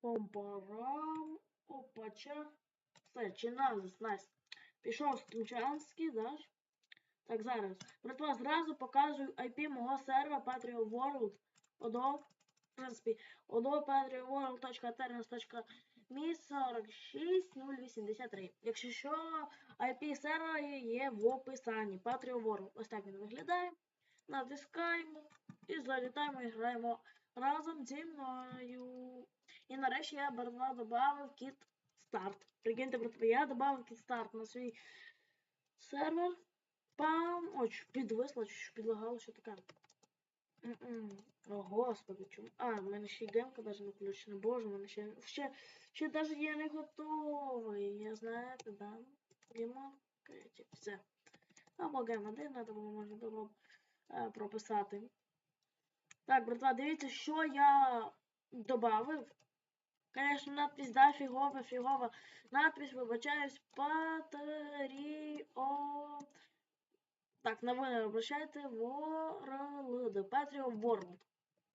Помпарам. Опача. Все, чи назис, найс. Пішов Стручанський, да? Так, зараз. Братва, зразу показую IP мого сервера Patreon World. Одо, в принципі, одо patreonworld.ternos.me 46083. Якщо що, IP сервера є в описанні. Patreon World. Ось так він виглядає. Натискаємо і залітаємо і граємо разом зі мною. І нарешті я братва додав кіт старт. Прикиньте, братва, я додав кіт старт на свій сервер. Пам! Ой, підвисло, чуть підлагало, що таке. О, господи, чому? А, в мене ще й демка навіть не включена. Боже, в мене ще, ще, ще навіть я не готовий. Я знаєте, да? Геймон, креатив, все. Або гейм 1, треба було можна було е, прописати. Так, братва, дивіться, що я добавив. Конечно, надпись, да, фігова, фігова. Надпись, вибачаюсь, Патріо. Так, на ви не обращайте World. Patreon World.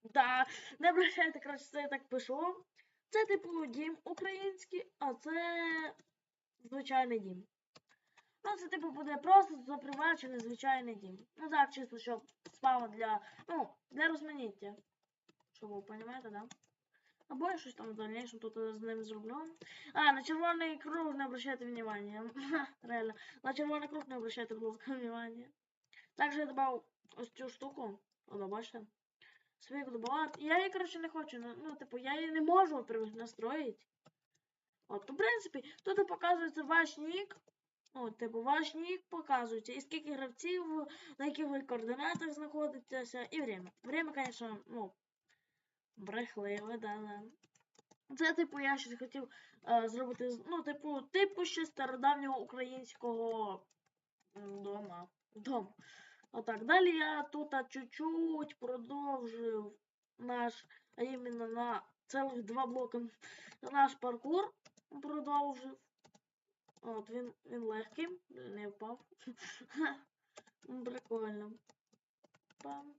Да, не обращайте, коротше, це я так пишу. Це типу дім український, а це звичайний дім. Ну, це типу буде просто запривачений звичайний дім. Ну так, чисто, щоб спало для. Ну, для розманіття. Щоб ви розумієте, да? Або я щось там в дальнейшем тут з ним зроблю. А, на червоний круг не обращайте внимания. Реально. На червоний круг не обращайте, будь ласка, внимания. Также я добавив ось цю штуку. О, бачите? Свій добавати. Я її, коротше, не хочу. Ну, ну, типу, я її не можу настроїти. От, в принципі, тут показується ваш нік. От, типу, ваш нік показується. І скільки гравців, на яких ви координатах знаходитеся, і время. Время, звісно, ну, брехливе, да. Це, типу, я щось хотів е, зробити, ну, типу, типу ще стародавнього українського дома. Дом. Отак. Далі я тут чуть-чуть продовжив наш, а іменно на цілих два блоки наш паркур продовжив. От, він, він легкий, не впав. Прикольно. Пам.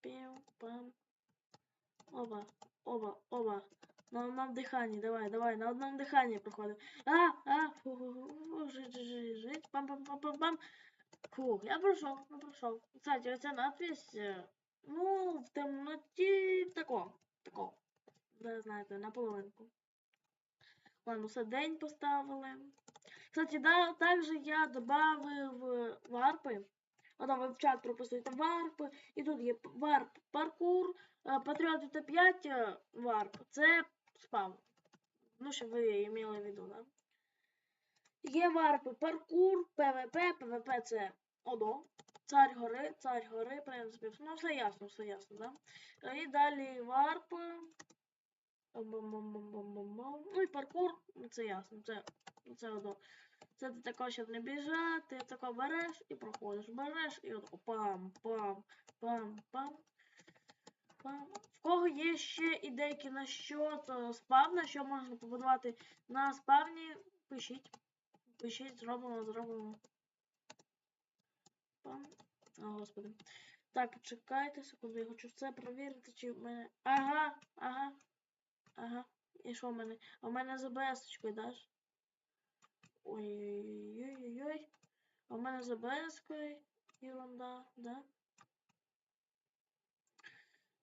Пів, пам. Оба, оба, оба. На одном дыхании, давай, давай, на одном дыхании проходим. А, а, фу, фу, жить, жить, жить, пам, пам, пам, пам, пам. Фух, я пройшов, я пройшов. Кстати, оця надпись, ну, в темноті тако, тако. Ви знаєте, наполовинку. Ладно, все день поставили. Кстати, да, также я добавив варпи. А там ви в чат прописуєте варпи. І тут є варп паркур, е, Патріот 5 е, варп. Це спам. Ну, щоб ви мали в виду, да? Є варпи паркур, ПВП, ПВП це ОДО. Царь гори, царь гори, в принципі. Ну, все ясно, все ясно, да? І далі. Бам-бам-бам-бам-бам-бам. Ну і паркур, це ясно, це, це ОДО. Це ти тако, щоб не біжати, ти тако береш і проходиш. Береш і от пам, пам, пам, пам. Пам. В кого є ще ідейки на що то спавна, що можна побудувати на спавні, пишіть. Пишіть, зробимо, зробимо. Пам. О, господи. Так, почекайте секунду, я хочу все перевірити, чи в мене. Ага, ага. Ага. І що в мене? А в мене з АБС-очкою, даш? Ой-ой-ой-ой-ой. А в мене з ерунда, да?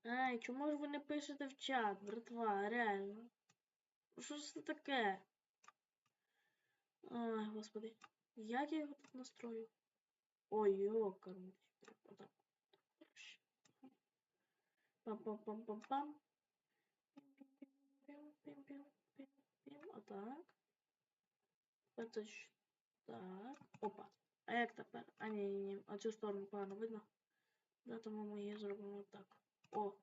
Ай, чому ж ви не пишете в чат, братва, реально? Що ж це таке? Ай, господи. Як я його тут настрою? Ой. Хорошо. Пам-пам-пам-пам-пам. Отак. Ж так. Опа. А як тепер? А ні, ні, ні. А цю сторону погано видно. Да, тому ми її зробимо так. О.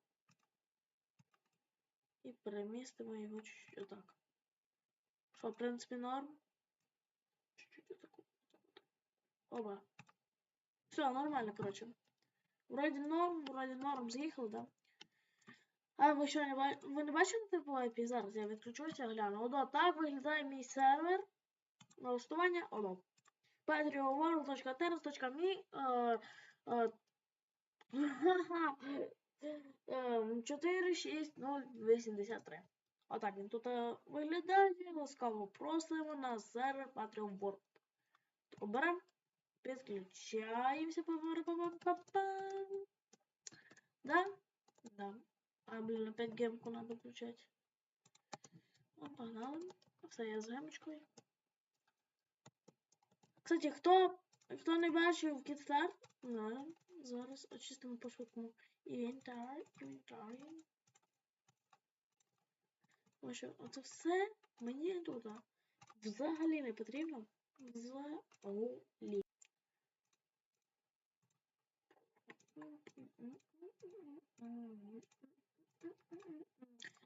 І перемістимо його чуть-чуть отак. Що, в принципі, норм? Чуть-чуть отак. Оба. Все, нормально, коротше. Вроді норм, вроді норм з'їхав, да? А ви що, не ба... ви не бачите типу IP? Зараз я відключуся, гляну. Одо, так виглядає мій сервер. Налаштування, е, е, ем, 46083. Отак він тут е, виглядає. Ласкаво просимо на сервер Patreon World. Оберемо. Підключаємося. Да? Да. А, блин, опять гемку надо включать. Ну, погнали. Все, я з гемочкою. Кстати, хто, хто не бачив кітстарт, зараз очистимо по швидкому. Інвентар, інвентар. Що оце все мені тут взагалі не потрібно. Взагалі.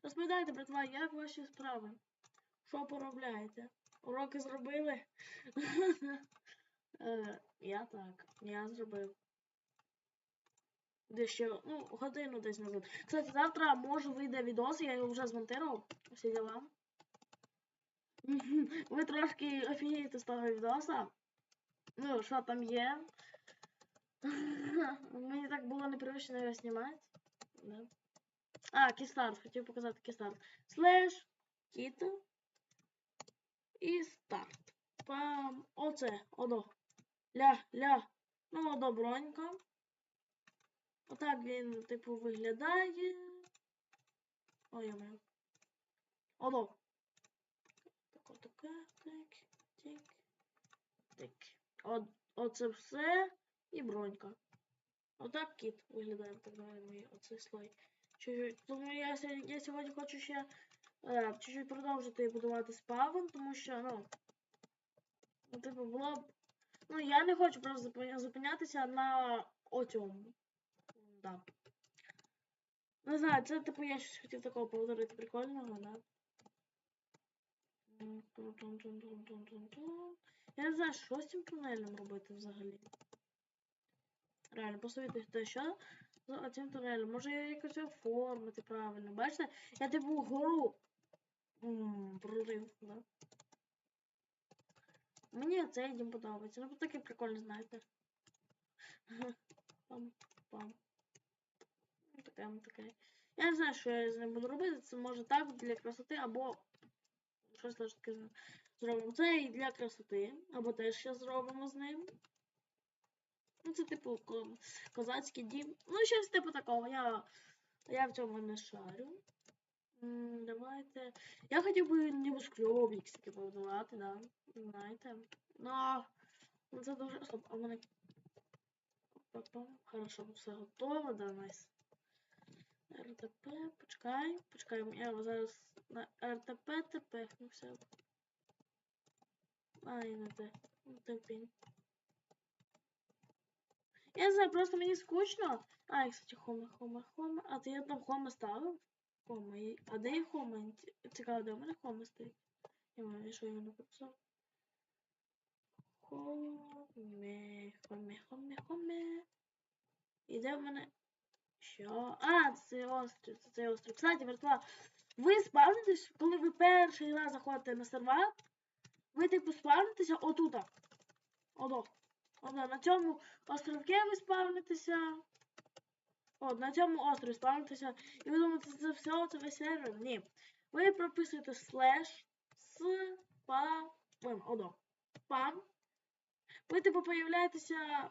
Розповідайте, братва, як ваші справи? Що поробляєте? Уроки зробили? Е, Я так, я зробив. Дещо, ну, годину десь назад. Кстати, завтра може вийде відос, я його вже змонтував. Всі діла. Ви трошки офігієте з того відоса. Ну, що там є. Мені так було непривично його знімати. А, кістарт, хотів показати кістарт. Слеш, кіто і старт. Пам. Оце, одо. Ля, ля. Ну, одо бронька. Отак він, типу, виглядає. Ой, моє. Одо. Так, отаке, так, тик. От, оце все і бронька. Отак кіт виглядає, так називаємо оцей слой. Чуть-чуть. Тому я, я сьогодні хочу ще чуть-чуть продовжити будувати спавн, тому що, ну, ну, типу, було б. Ну, я не хочу просто зупинятися на оцьому. Да. Не знаю, це типу я щось хотів такого повторити прикольного, да. Я не знаю, що з цим тунелем робити взагалі. Реально, посовітуйте, що з цим тунелем. Може його якось оформити правильно. Бачите, я типу гору прорив, да. Мені цей дім подобається. Ну, такий прикольний, знаєте. Пам-пам. Ну, Таке, таке. Я не знаю, що я з ним буду робити. Це може так для красоти, або щось таке зробимо. Це і для красоти, або теж ще зробимо з ним. Ну, це типу козацький дім. Ну, щось типу такого. Я, я в цьому не шарю. Давайте. Я хотів би небоскребіксики побудувати, да. Знаєте. Ну, ну, це дуже. Стоп, а в мене. Хорошо, все готово, да, найс. РТП, почекай, почекай, я зараз на РТП тепехнувся. Ай, не те. Не те пінь. Я не знаю, просто мені скучно. А, і, кстати, хоме, хоме, хоме. А ти я там хоме ставив? Хоме. і- А де є? Інте- Цікаво, де у мене хоме стоїть? Я маю, що я не написав. Хоме, хоме, хоме, хоме. І де в мене? Що? А, це острів, це цей острів. Кстати, братва, ви спавнитесь, коли ви перший раз заходите на сервер, ви типу спавнитеся отута. Одо. Одо. На цьому островці ви спавнитеся. От, на цьому острові спавнитеся. І ви думаєте, це все, це весь сервер? Ні. Ви прописуєте слеш с па. Одо. Пам. Ви типу появляєтеся.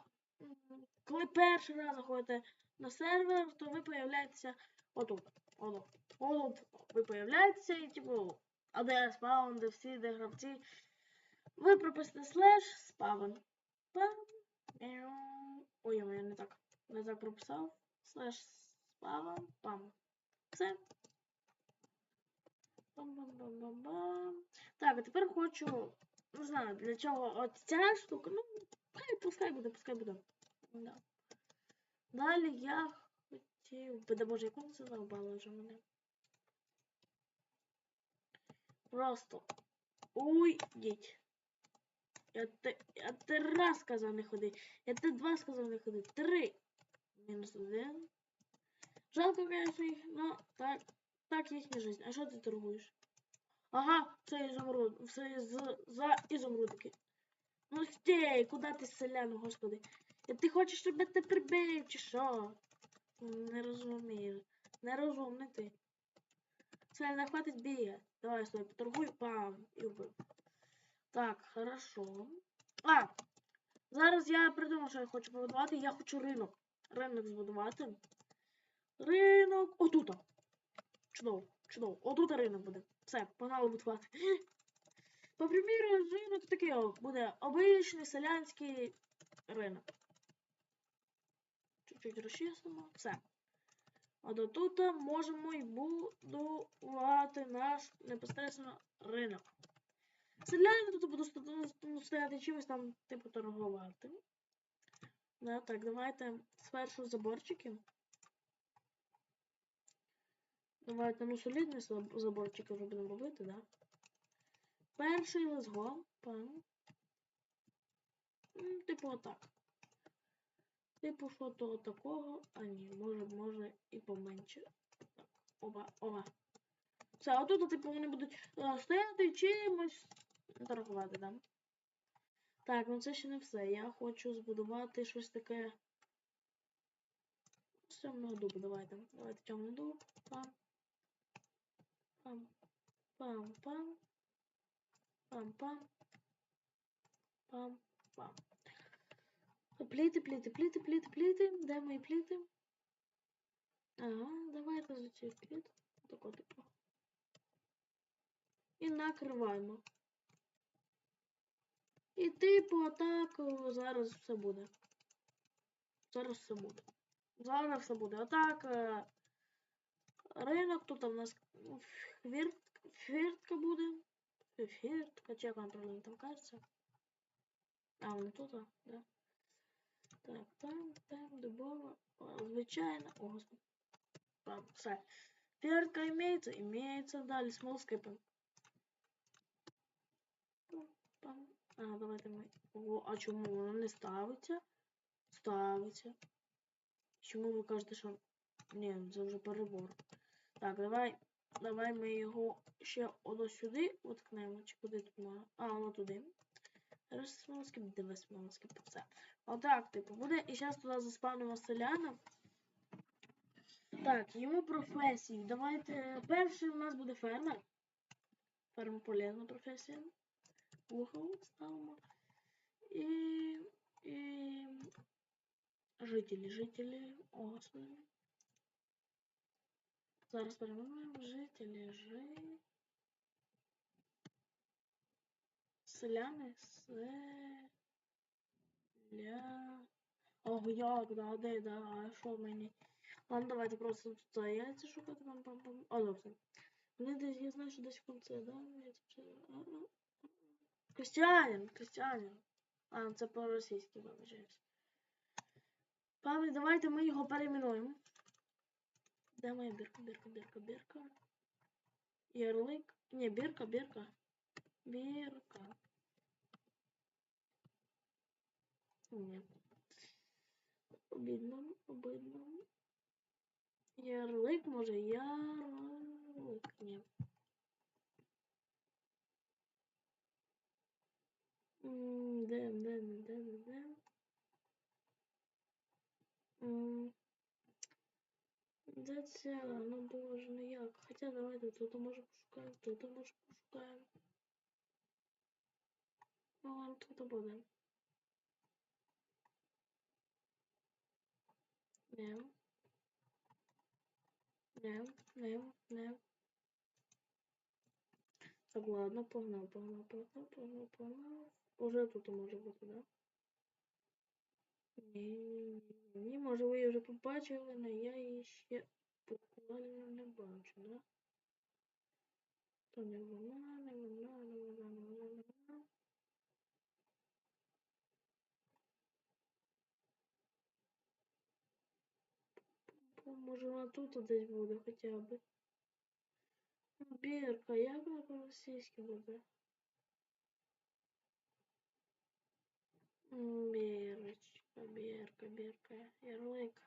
Коли перший раз заходите на сервер, то ви появляєтеся отут. Отут. Отут ви появляєтеся і типу, а де спаун, де всі, де гравці. Ви прописуєте слеш спавн. Пам. Ой, я не так. Не так прописав. Слеш спавн. Пам. Все. Бам-бам-бам-бам-бам. Так, а тепер хочу. Не знаю, для чого от ця штука. Ну, хай пускай буде, пускай буде. Да. Далі я хотів да боже, як воно це задовбало вже мене. Просто уйдіть. Я я те раз сказав не ходи. Я те два сказав не ходи. Три. Мінус один. Жалко, конечно, їх, но так, так їхня жизнь. А що ти торгуєш? Ага, це ізумруд. Все з, за ізумрудки. Ну стій, куди ти селян, господи? Ти хочеш, щоб я тебе прибив, чи що? Не розумію. Не розумний ти. Все, не хватить бігати. Давай, стой, поторгуй, пам, і вбив. Так, хорошо. А! Зараз я придумав, що я хочу побудувати. Я хочу ринок. Ринок збудувати. Ринок. Отут. Чудово, чудово. Отут ринок буде. Все, погнали будувати. По приміру, ринок такий буде обичний селянський ринок. Чуть-чуть розчистимо. Все. А до тут можемо й будувати наш непосередньо ринок. Селяни тут будуть стояти чимось там, типу, торгувати. Да, так, давайте спершу заборчики. Давайте, ну, солідні заб- заборчики вже будемо робити, да? Перший go. Пам. Типу отак. Типу, що то такого. А ні, може, може і поменше. Так, оба, оба. Все, а тут, типу, вони будуть е, стояти чимось торгувати, да? Так, ну це ще не все. Я хочу збудувати щось таке. Сьомного дуба, давайте. Давайте темний дуб. Пам. Пам. Пам-пам. Пам-пам. Пам-пам. Пліти, пліти, пліти, пліти, пліти. Де мої пліти? Ага, давайте за цей пліт. Тако типу. І накриваємо. І типу отак о, зараз все буде. Зараз все буде. Зараз все буде. Отак. е, Ринок, тут у нас хвірт, хвіртка буде. Хвіртка, чи як вона правильно там кажеться. А, вона тут, а, да. Так, там, там, дубова. О, Звичайно. О, господи. Там, все. Хвіртка імеється, імеється. Далі смолскипи. Пам. А, давайте ми. О, а чому воно не ставиться? Ставиться. Чому ви кажете, що. Ні, це вже перебор. Так, давай. Давай ми його ще одо сюди воткнемо. Чи куди тут можна? А, воно туди. Диви смолоскип. Все. Отак, типу, буде. І зараз туди заспавнимо селяна. Так, йому професії. Давайте. Перший у нас буде фермер. Фермер полезна професія. Вухо ставимо. І. І. Жителі, жителі. О, господи. Зараз перейменуємо жителі жи. Селяни селя. Ого, як, да, де, да, а що мені? Ладно, давайте просто тут яйця шукати пам пам пам. А, добре. Вони десь, я знаю, що десь в кінці, да? Я це вже... а, це по-російськи, вибачаюсь. Павлі, давайте ми його перейменуємо. Де моя бірка, бірка, бірка, бірка? Ярлик. Ні, бірка, бірка. Бірка. Ні. Обідно, обидно. Ярлик, може, ярлик. Ні. Де, де, де, де, де? Де це? Ну боже, ну як? Хоча давайте тут може пошукаємо, тут може пошукаємо. Ну ладно, тут буде. Не. Не, не, не. Так, ладно, погнав, погнав, погнав, погнав, погнав. Уже тут може бути, да? Ні, ні, ні, ні, може ви її вже побачили, але я її ще буквально не бачу, да? То не вона, не вона, не вона, не вона, не вона. Може вона тут десь буде хоча б. Бірка, як вона по-російськи буде? Бірочка, бірка, бірка, ярлик.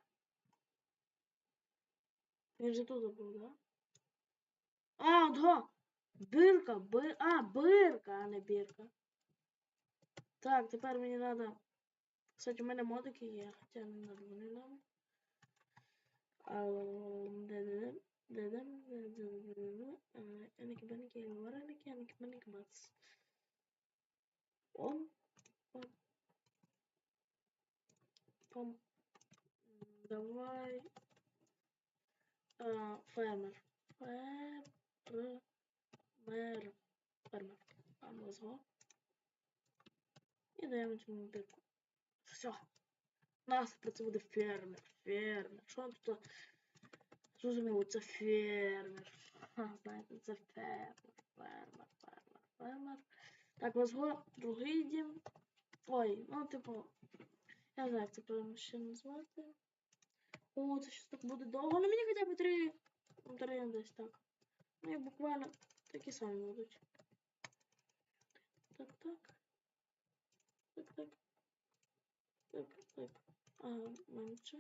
Він же тут був, да? А, да! Бирка, бир... А, бирка, а не бірка. Так, тепер мені треба. Кстати, у мене модики є, хоча не треба вони нам. А, де, де, де? Дедем, дедем, Еники, беники, вареники, еники, беники, бац. Ом, пом, пом. Давай. А, фермер. Фермер. Фермер. Там возьму. І даємо цьому бірку. Все. Нас тепер це буде фермер. Фермер. Що вам тут? Зрозуміло, це фермер. Ха, знаєте, це фермер. Фермер, фермер, фермер. Так, возьму другий дім. Ой, ну типу. Я не знаю, ще назвати. О, це щось так буде довго. Ну мені хоча б три. ну, Три десь так. Ну і буквально такі самі будуть. Так, так. Так, так. Так, так. Ага, менше.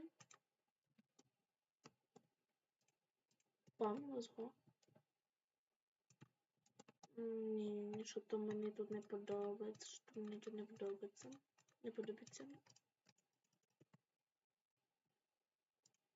Пан возьму. Ні, що то мені тут не подобається. Що то мені тут не подобається. Не подобається.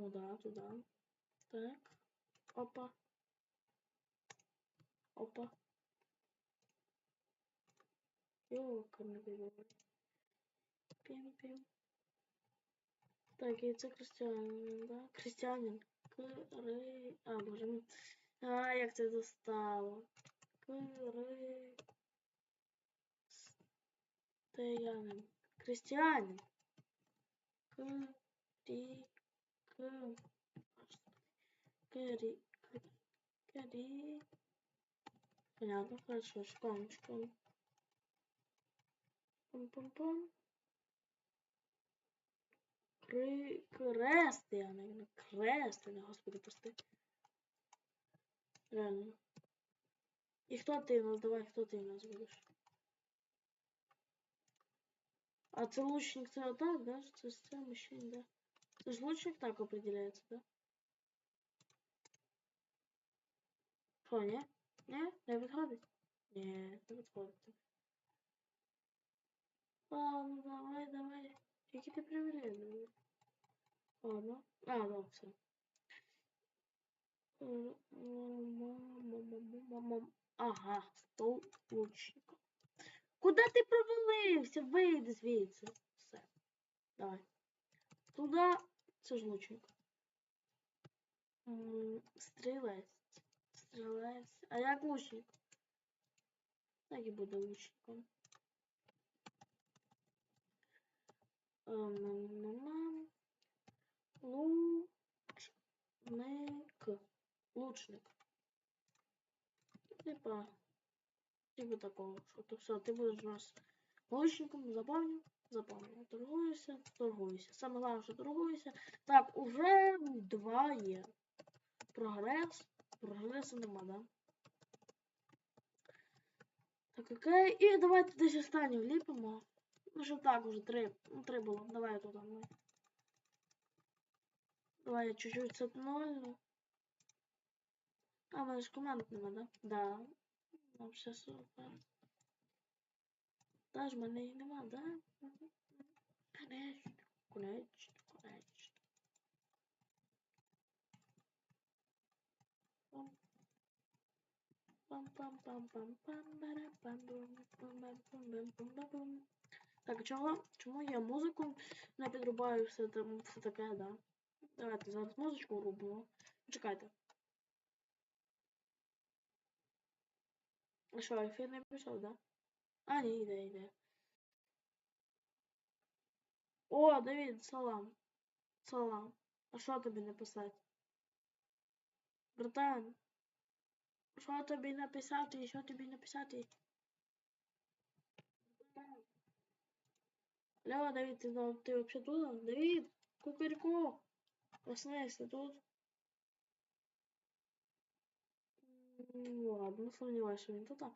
Туда, туда. Так. Опа. Опа. Ёкарный бегай. Пим, пим. Так, и це крестьянин, да? Крестьянин. Кри... А, боже мій. А, як це достало. Кри... Стоянин. Geri, geri. Genelde karışıyor. Çıkalım, çıkalım. Pum pum pum. Кри... Крести, а не крести, не господи, прости. Реально. І хто ти у нас? Давай, хто ти у нас будеш? А це лучник, це отак, да? Це з цим ще да? Излучник так определяется, да? Что, не? Не? Не подходит? Не, не подходит. Ладно, давай, давай. Какие ты проверяешь? Ладно. А, да, все. Ага, стол лучника. Куди ти провалився? Вийди звідси. Все. Давай. Туда. Це ж лучник. Стрілець. Стрілець. А як лучник? Так і буде лучником. Лучник. Лучник. Типа. Типа такого, що то все, ти будеш у нас лучником, запомнив? Запомнив. Торгуєшся, торгуєшся. Саме головне, що торгуєшся. Так, уже два є. Прогрес. Прогресу нема, да? Так, окей. І давайте десь останню вліпимо. Ну, що так уже три. Ну, три було. Давай тут ми. Давай я чуть-чуть сетною. А, в мене ж команд нема, да? Да. Ну, все супер. Даже мене нема, да? Конечно, конечно, конечно. Так, чого? Чому я музику не підрубаю все там все таке, да? Давайте зараз музичку рублю. Чекайте. А що, ефір не пішов, да? А, ні, йде, йде. О, Давід, салам. Салам. А що тобі написати? Братан. Що тобі написати? Що тобі написати? Алло, Давид, ты, ну, ты вообще тут? Давид, кукареку. Проснись, ты тут? Ладно, сомневаюсь, что не туда.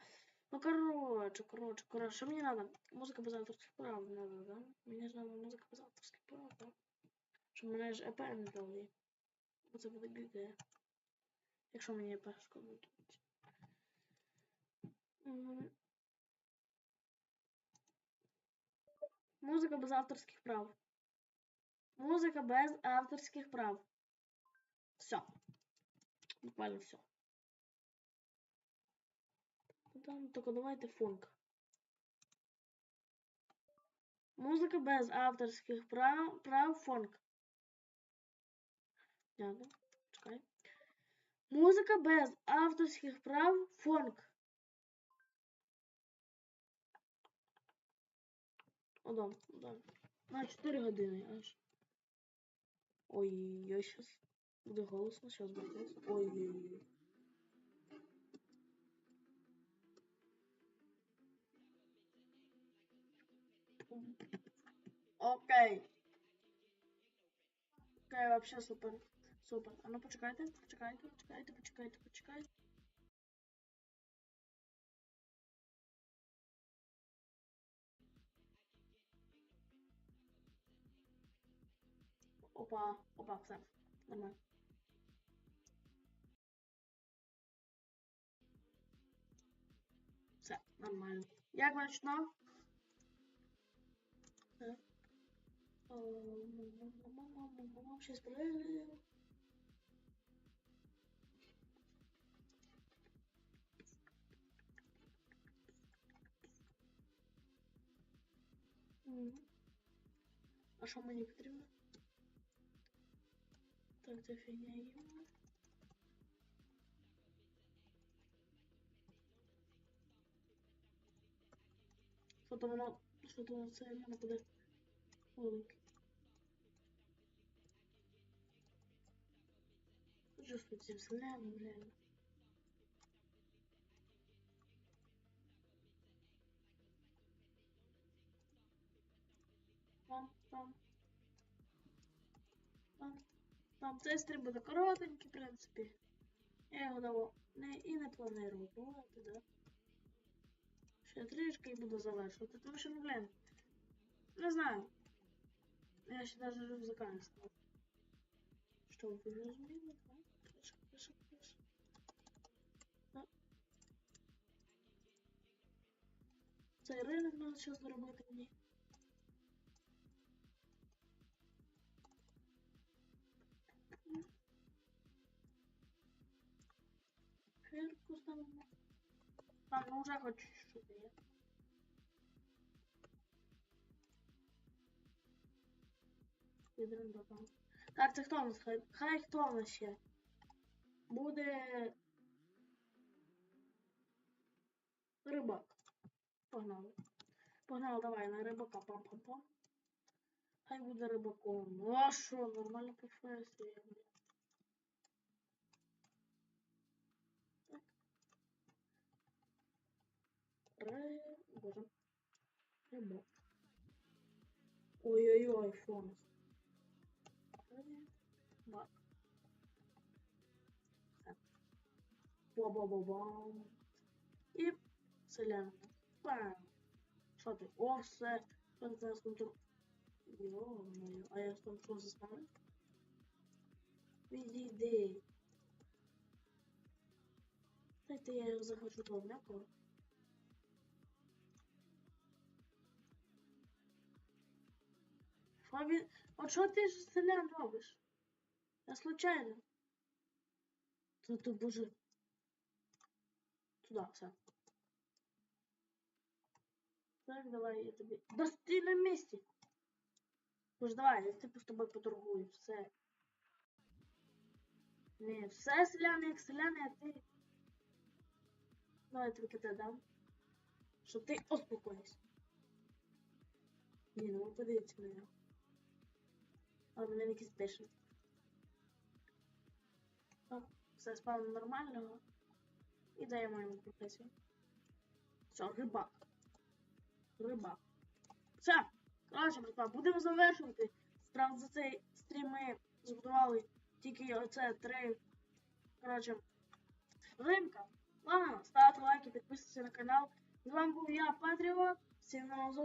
Ну, короче, короче, короче, что мне надо? Музыка без авторских прав надо, да? Мне же надо музыка без авторских прав, да? Щоб мене ж ЕП не дали. Бо це буде біде. Якщо мені ЕП шкодуть. М. Музика без авторських прав. Музика без авторських прав. Все. Буквально все. Там только давайте фонк. Музика без авторських прав, прав фонк. Дякую. Чекай. Музика без авторських прав фонк. О, да. На 4 години аж. Ой-ой-ой, сейчас буде голосно, сейчас буде голосно. Ой-ой-ой. Окей. Окей, вообще супер. Супер. А ну почекайте, почекайте, почекайте, почекайте, почекайте. Опа, опа, все. Нормально. Все, нормально. Як начно? Так. Сейчас проверим. Мгм. А що мені потрібно? Так, це фігня є. Що то воно, що то це воно буде велике. З цим селяном, реально. Там, там. Там. Там цей коротенький, в принципі. Я його давав не, і не планую робити, да. Ще трішки і буду завершувати, тому що, ну, блін, не знаю. Я ще даже рюкзака не став. Що ви розуміли? Цей ринок треба щось зробити мені. Херку ставимо. А, ну вже хоч щось є. Підрим там. Так, це хто в нас? Хай, хай хто в нас ще? Буде... Рибак. Погнали. Погнали, давай на рибака. Пам-пам-пам. Хай буде рибаком. Ну а що, нормальна професія. Ре... Боже. Рибак. Ой-ой-ой, фон. Рибак. Так. Ба-ба-ба-бам. І селянка. Бам. Що? О, все. Що ти зараз контроль? Йо-моє, а я там що заставив? Відійди. Дайте я його захочу того м'якого. Що він... От що ти ж селян? Я случайно. Та ти боже. Туда, все. Так, давай я тобі. Да ти на місці. Боже, давай, я типу з тобою поторгую, все. Не, все селяни, як селяни, а ти. Давай я тобі дам. Щоб ти успокоївся. Ні, ну подивіться на нього. А мене якийсь. Так, все спав нормального. І даємо йому професію. Все, рибак. Рибак. Все. Коротше, братва, будемо завершувати. Справді за цей стрім ми збудували тільки оце три. Коротше, ринка. підписуйтесь на канал. З вами був я, Патріо. Всім на зустрічей.